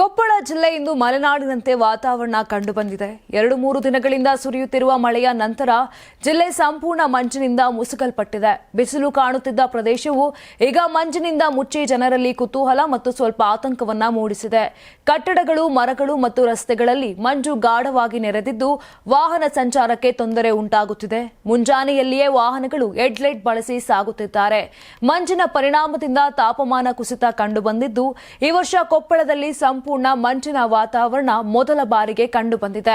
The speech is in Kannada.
ಕೊಪ್ಪಳ ಜಿಲ್ಲೆ ಇಂದು ಮಲೆನಾಡಿನಂತೆ ವಾತಾವರಣ ಕಂಡುಬಂದಿದೆ. ಎರಡು ಮೂರು ದಿನಗಳಿಂದ ಸುರಿಯುತ್ತಿರುವ ಮಳೆಯ ನಂತರ ಜಿಲ್ಲೆ ಸಂಪೂರ್ಣ ಮಂಜಿನಿಂದ ಮುಸುಕಲ್ಪಟ್ಟಿದೆ. ಬಿಸಿಲು ಕಾಣುತ್ತಿದ್ದ ಪ್ರದೇಶವು ಈಗ ಮಂಜಿನಿಂದ ಮುಚ್ಚಿ ಜನರಲ್ಲಿ ಕುತೂಹಲ ಮತ್ತು ಸ್ವಲ್ಪ ಆತಂಕವನ್ನ ಮೂಡಿಸಿದೆ. ಕಟ್ಟಡಗಳು, ಮರಗಳು ಮತ್ತು ರಸ್ತೆಗಳಲ್ಲಿ ಮಂಜು ಗಾಢವಾಗಿ ನೆರೆದಿದ್ದು ವಾಹನ ಸಂಚಾರಕ್ಕೆ ತೊಂದರೆ ಉಂಟಾಗುತ್ತಿದೆ. ಮುಂಜಾನೆಯಲ್ಲಿಯೇ ವಾಹನಗಳು ಹೆಡ್ಲೈಟ್ ಬಳಸಿ ಸಾಗುತ್ತಿದ್ದಾರೆ. ಮಂಜಿನ ಪರಿಣಾಮದಿಂದ ತಾಪಮಾನ ಕುಸಿತ ಕಂಡುಬಂದಿದ್ದು, ಈ ವರ್ಷ ಕೊಪ್ಪಳದಲ್ಲಿ ಸಂಪೂರ್ಣ ಮಂಜಿನ ವಾತಾವರಣ ಮೊದಲ ಬಾರಿಗೆ ಕಂಡುಬಂದಿದೆ.